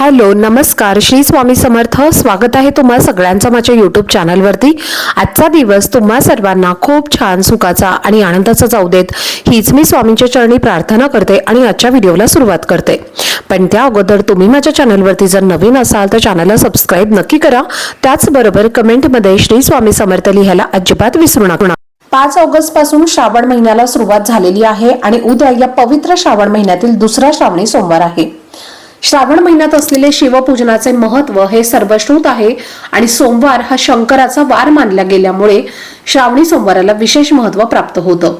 Hello नमस्कार. श्री स्वामी समर्थ. स्वागत आहे तुम्हा सगळ्यांचं माझ्या यूट्यूब चॅनलवरती आजचा दिवस तुम्हा सर्वांना खूप छान सुखाचा आणि आनंदाचा जाऊ देत. हीच मी स्वामींच्या चरणी प्रार्थना करते आणि आजच्या व्हिडिओला सुरुवात करते. पण त्या अगोदर तुम्ही माझ्या चॅनलवरती जर नवीन असाल तर चॅनलला सबस्क्राईब नक्की करा. त्याचबरोबर कमेंटमध्ये श्री स्वामी समर्थ लिहायला अजिबात विसरू नका. पाच ऑगस्टपासून श्रावण महिन्याला सुरुवात झालेली आहे आणि उद्या या पवित्र श्रावण महिन्यातील दुसरा श्रावणी सोमवार आहे. श्रावण महिन्यात असलेले शिवपूजनाचे महत्त्व हे सर्वश्रुत आहे आणि सोमवार हा शंकराचा वार मानला गेल्यामुळे श्रावणी सोमवाराला विशेष महत्त्व प्राप्त होतं.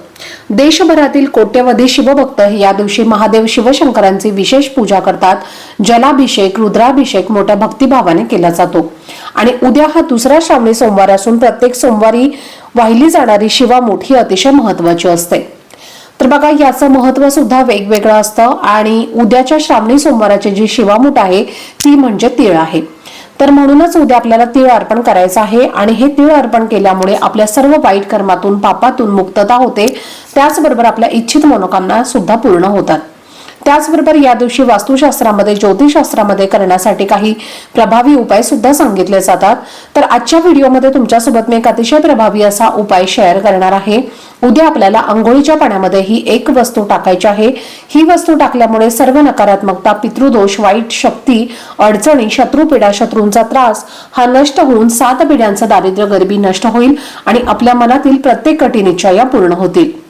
देशभरातील कोट्यवधी शिवभक्त या दिवशी महादेव शिवशंकरांची विशेष पूजा करतात. जलाभिषेक रुद्राभिषेक मोठ्या भक्तिभावाने केला जातो. आणि उद्या हा दुसरा श्रावणी सोमवार असून प्रत्येक सोमवारी वाहिली जाणारी शिवामूठ ही अतिशय महत्वाची असते. तर बघा याचं महत्त्व सुद्धा वेगवेगळं असतं आणि उद्याच्या श्रावणी सोमवाराची जी शिवामूठ आहे ती म्हणजे तीळ आहे. तर म्हणूनच उद्या आपल्याला तीळ अर्पण करायचं आहे आणि हे तीळ अर्पण केल्यामुळे आपल्या सर्व वाईट कर्मातून पापातून मुक्तता होते. त्याचबरोबर आपल्या इच्छित मनोकामना सुद्धा पूर्ण होतात. त्याचबरोबर या दिवशी वास्तुशास्त्रामध्ये ज्योतिषशास्त्रामध्ये करण्यासाठी काही प्रभावी उपाय सुद्धा सांगितले जातात. तर आजच्या व्हिडिओमध्ये तुमच्यासोबत मी एक अतिशय प्रभावी असा उपाय शेअर करणार आहे. उद्या आपल्याला आंघोळीच्या पाण्यामध्ये ही एक वस्तू टाकायची आहे. ही वस्तू टाकल्यामुळे सर्व नकारात्मकता पितृदोष वाईट शक्ती अडचणी शत्रुपीडा शत्रूंचा त्रास हा नष्ट होऊन सात पिढ्यांचं दारिद्र्य गरिबी नष्ट होईल आणि आपल्या मनातील प्रत्येक कठीण इच्छा या पूर्ण होतील.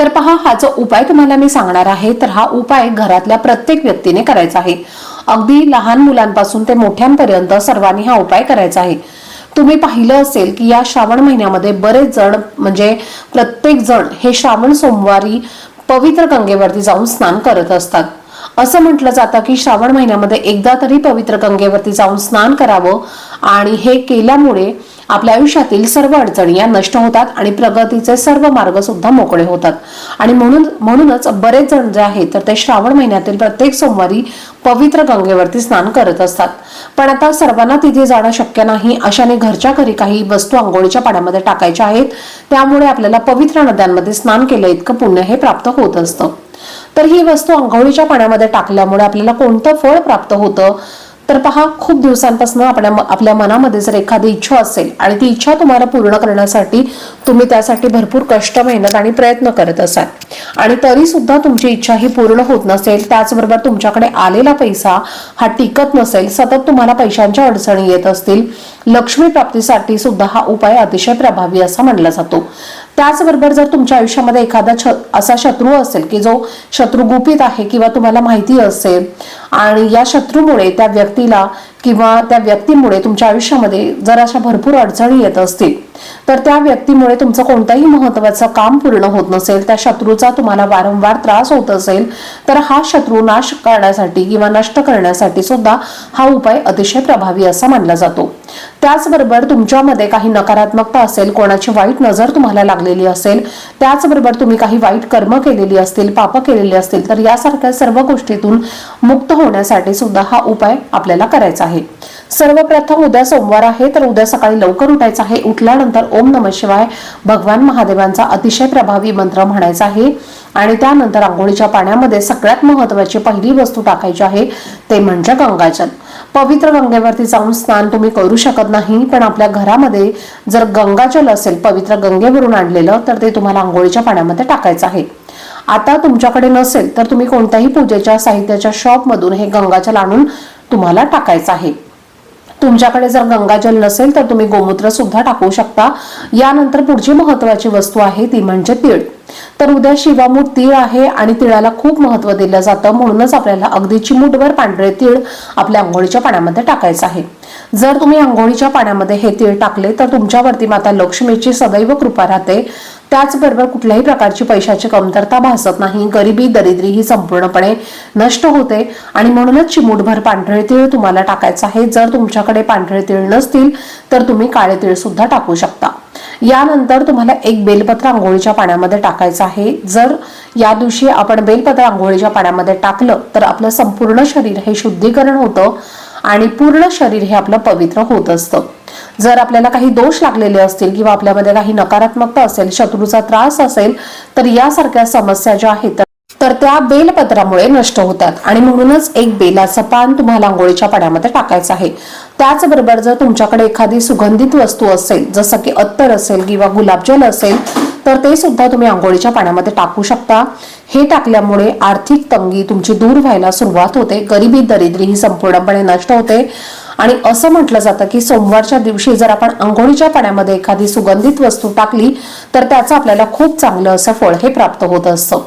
तर पहा हा जो उपाय तुम्हाला मी सांगणार आहे तर हा उपाय घरातल्या प्रत्येक व्यक्तीने करायचा आहे. अगदी लहान मुलांपासून ते मोठ्यांपर्यंत सर्वांनी हा उपाय करायचा आहे. तुम्ही पाहिलं असेल की या श्रावण महिन्यामध्ये बरेच जण म्हणजे प्रत्येक जण हे श्रावण सोमवारी पवित्र गंगेवरती जाऊन स्नान करत असतात. असं म्हटलं जातं की श्रावण महिन्यामध्ये एकदा तरी पवित्र गंगेवरती जाऊन स्नान करावं आणि हे केल्यामुळे आपल्या आयुष्यातील सर्व अडचणी या नष्ट होतात आणि प्रगतीचे सर्व मार्ग सुद्धा मोकळे होतात. आणि म्हणून म्हणूनच बरेच जण जे आहेत तर ते श्रावण महिन्यातील प्रत्येक सोमवारी पवित्र गंगेवरती स्नान करत असतात. पण आता सर्वांना तिथे जाणं शक्य नाही अशाने घरच्या घरी काही वस्तू आंघोळीच्या पाण्यामध्ये टाकायच्या आहेत. त्यामुळे आपल्याला पवित्र नद्यांमध्ये स्नान केलं इतकं पुण्य हे प्राप्त होत असतं. तर ही वस्तू आंघोळीच्या पाण्यामध्ये टाकल्यामुळे आपल्याला कोणतं फळ प्राप्त होतं? तर पहा खूप दिवसांपासून आपल्या आपल्या मनामध्ये जर एखादी इच्छा असेल आणि ती इच्छा तुम्हाला पूर्ण करण्यासाठी तुम्ही त्यासाठी भरपूर कष्ट मेहनत आणि प्रयत्न करत असाल आणि तरी सुद्धा तुमची इच्छा ही पूर्ण होत नसेल त्याचबरोबर तुमच्याकडे आलेला पैसा हा टिकत नसेल सतत तुम्हाला पैशांच्या अडचणी येत असतील लक्ष्मी प्राप्तीसाठी सुद्धा हा उपाय अतिशय प्रभावी असा मानला जातो. त्याचबरोबर जर तुमच्या आयुष्यामध्ये एखादा छ असा शत्रू असेल की जो शत्रू गुपित आहे किंवा तुम्हाला माहिती असेल आणि या शत्रूमुळे त्या व्यक्तीला किंवा त्या व्यक्तीमुळे तुमच्या आयुष्यामध्ये जर अशा भरपूर अडचणी येत असतील. तर त्या व्यक्तीमुळे तुमचं कोणतंही महत्वाचं काम पूर्ण होत नसेल त्या शत्रूचा तुम्हाला वारंवार त्रास होत असेल तर हा शत्रू नाश करण्यासाठी किंवा नष्ट करण्यासाठी सुद्धा हा उपाय अतिशय प्रभावी असा मानला जातो. त्याचबरोबर तुमच्यामध्ये काही नकारात्मकता असेल कोणाची वाईट नजर तुम्हाला लागलेली असेल त्याचबरोबर तुम्ही काही वाईट कर्म केलेली असतील पाप केलेली असतील तर यासारख्या सर्व गोष्टीतून मुक्त होण्यासाठी सुद्धा हा उपाय आपल्याला करायचा आहे. सर्वप्रथम उद्या सोमवार आहे तर उद्या सकाळी लवकर उठायचं आहे. उठल्यानंतर ओम नम शिवाय भगवान महादेवांचा अतिशय प्रभावी मंत्र म्हणायचा आहे. आणि त्यानंतर आंघोळीच्या पाण्यामध्ये सगळ्यात महत्वाची पहिली वस्तू टाकायची आहे ते म्हणजे गंगाजल. पवित्र गंगेवरती जाऊन स्नान तुम्ही करू शकत नाही पण आपल्या घरामध्ये जर गंगाजल असेल पवित्र गंगेवरून आणलेलं तर ते तुम्हाला आंघोळीच्या पाण्यामध्ये टाकायचं आहे. आता तुमच्याकडे नसेल तर तुम्ही कोणत्याही पूजेच्या साहित्याच्या शॉपमधून हे गंगाजल आणून तुम्हाला टाकायचं आहे. तुमच्याकडे जर गंगाजल नसेल तर तुम्ही गोमूत्र सुद्धा टाकू शकता. यानंतर पुढची महत्वाची वस्तू आहे ती म्हणजे तीळ. तर उद्या शिवामूठ तीळ आहे आणि तिळाला खूप महत्त्व दिलं जातं. म्हणूनच आपल्याला अगदी चिमूटभर पांढरे तीळ आपल्या आंघोळीच्या पाण्यामध्ये टाकायचं आहे. जर तुम्ही आंघोळीच्या पाण्यामध्ये हे तीळ टाकले तर तुमच्यावरती माता लक्ष्मीची सदैव कृपा राहते. त्याचबरोबर कुठल्याही प्रकारची पैशाची कमतरता भासत नाही. गरिबी दरिद्री ही संपूर्णपणे नष्ट होते. आणि म्हणूनच चिमूटभर पांढरे तीळ तुम्हाला टाकायचं आहे. जर तुमच्याकडे पांढरे तीळ नसतील तर तुम्ही काळे तीळ सुद्धा टाकू शकता. यानंतर तुम्हाला एक बेलपत्र आंघोळीच्या पाण्यामध्ये टाकायचं आहे. जर या दिवशी आपण बेलपत्र आंघोळीच्या पाण्यामध्ये टाकलं तर आपलं संपूर्ण शरीर हे शुद्धीकरण होतं आणि पूर्ण शरीर हे आपलं पवित्र होत असतं. जर आपल्याला काही दोष लागलेले असतील किंवा आपल्यामध्ये काही नकारात्मकता असेल शत्रूचा त्रास असेल तर यासारख्या समस्या ज्या आहेत तर- त्या बेलपत्रामुळे नष्ट होतात. आणि म्हणूनच एक बेलाचं पान तुम्हाला आंघोळीच्या पाण्यामध्ये टाकायचं आहे. त्याचबरोबर जर तुमच्याकडे एखादी सुगंधित वस्तू असेल जसं की अत्तर असेल किंवा गुलाबजल असेल तर ते सुद्धा तुम्ही आंघोळीच्या पाण्यामध्ये टाकू शकता. हे टाकल्यामुळे आर्थिक तंगी तुमची दूर व्हायला सुरुवात होते. गरिबी दरिद्री ही संपूर्णपणे नष्ट होते. आणि असं म्हटलं जातं की सोमवारच्या दिवशी जर आपण आंघोळीच्या पाण्यामध्ये एखादी सुगंधित वस्तू टाकली तर त्याचं आपल्याला खूप चांगलं असं फळ हे प्राप्त होत असतं.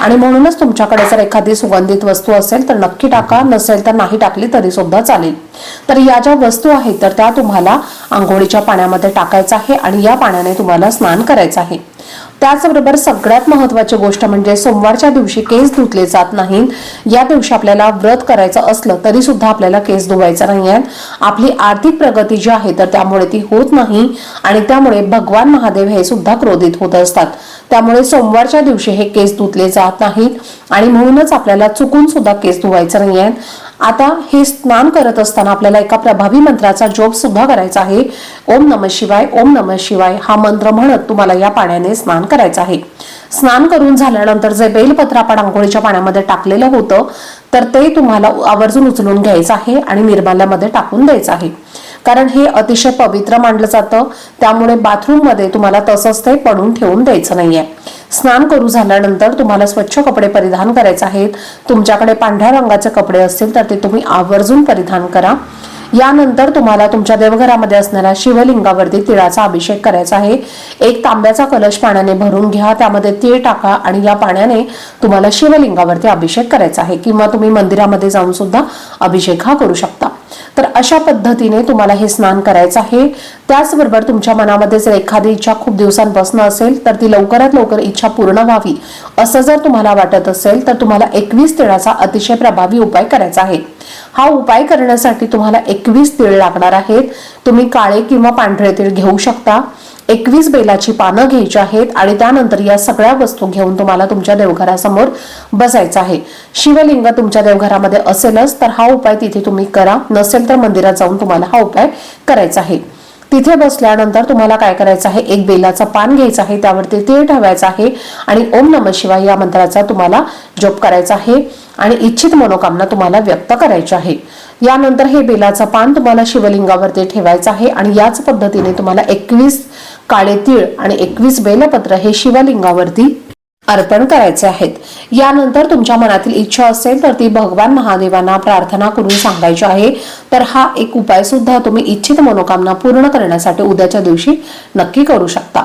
आणि म्हणूनच तुमच्याकडे जर एखादी सुगंधित वस्तू असेल तर नक्की टाका. नसेल तर नाही टाकली तरी सुद्धा चालेल. तर या ज्या वस्तू आहेत तर त्या तुम्हाला आंघोळीच्या पाण्यामध्ये टाकायचं आहे आणि या पाण्याने तुम्हाला स्नान करायचं आहे. त्याचबरोबर सगळ्यात महत्वाची गोष्ट म्हणजे सोमवारच्या दिवशी केस धुतले जात नाहीत. या दिवशी आपल्याला व्रत करायचं असलं तरी सुद्धा आपल्याला केस धुवायचा नाही आहेत आपली आर्थिक प्रगती जी आहे तर त्यामुळे ती होत नाही आणि त्यामुळे भगवान महादेव हे सुद्धा क्रोधित होत असतात. त्यामुळे सोमवारच्या दिवशी हे केस धुतले जात नाहीत आणि म्हणूनच आपल्याला चुकून सुद्धा केस धुवायचं नाही आहेत आता हे स्नान करत असताना आपल्याला एका प्रभावी मंत्राचा जोप सुद्धा करायचा आहे. ओम नम शिवाय ओम नम शिवाय हा मंत्र म्हणत तुम्हाला या पाण्याने स्नान करायचं आहे. स्नान करून झाल्यानंतर जे बेलपत्र आपण आंघोळीच्या पाण्यामध्ये टाकलेलं होतं तर ते तुम्हाला आवर्जून उचलून घ्यायचं आहे आणि निर्माल्यामध्ये टाकून द्यायचं आहे. कारण हे अतिशय पवित्र मानलं जातं त्यामुळे बाथरूममध्ये तुम्हाला तसंच ते पडून ठेवून द्यायचं नाहीये. स्नान करू झाल्यानंतर तुम्हाला स्वच्छ कपडे परिधान करायचे आहेत. तुमच्याकडे पांढऱ्या रंगाचे कपडे असतील तर ते तुम्ही आवर्जून परिधान करा. यानंतर तुम्हाला तुमच्या देवघरामध्ये असणाऱ्या शिवलिंगावरती तिळाचा अभिषेक करायचा आहे. एक तांब्याचा कलश पाण्याने भरून घ्या त्यामध्ये तीळ टाका आणि या पाण्याने तुम्हाला शिवलिंगावरती अभिषेक करायचा आहे. किंवा तुम्ही मंदिरामध्ये जाऊन सुद्धा अभिषेक हा करू शकता. तर अशा पद्धतीने तुम्हाला हे स्नान करायचं आहे. त्याचबरोबर तुमच्या मनामध्ये जर एखादी इच्छा खूप दिवसांपासून असेल तर ती लवकरात लवकर इच्छा पूर्ण व्हावी. असं जर तुम्हाला वाटत असेल तर तुम्हाला एकवीस तिळाचा अतिशय प्रभावी उपाय करायचा आहे. हा उपाय करण्यासाठी तुम्हाला एकवीस तीळ लागणार आहेत. तुम्ही काळे किंवा पांढरे तीळ घेऊ शकता. एकवीस बेलाची पानं घ्यायची आहेत आणि त्यानंतर या सगळ्या वस्तू घेऊन तुम्हाला तुमच्या देवघरासमोर बसायचं आहे. शिवलिंग तुमच्या देवघरामध्ये असेलच तर हा उपाय तिथे तुम्ही करा. नसेल तर मंदिरात जाऊन तुम्हाला हा उपाय करायचा आहे. तिथे बसल्यानंतर तुम्हाला काय करायचं आहे? एक बेलाचं पान घ्यायचं आहे त्यावरती तीळ ठेवायचं आहे आणि ओम नम शिवाय या मंत्राचा तुम्हाला जप करायचा आहे आणि इच्छित मनोकामना तुम्हाला व्यक्त करायची आहे. यानंतर हे बेलाचं पान तुम्हाला शिवलिंगावरती ठेवायचं आहे आणि याच पद्धतीने तुम्हाला एकवीस काळे तीळ आणि एकवीस बेलपत्र हे शिवलिंगावरती अर्पण करायचे आहेत. यानंतर तुमच्या मनातील इच्छा असेल तर ती भगवान महादेवांना प्रार्थना करून सांगायची आहे. तर हा एक उपाय सुद्धा तुम्ही इच्छित मनोकामना पूर्ण करण्यासाठी उद्याच्या दिवशी नक्की करू शकता.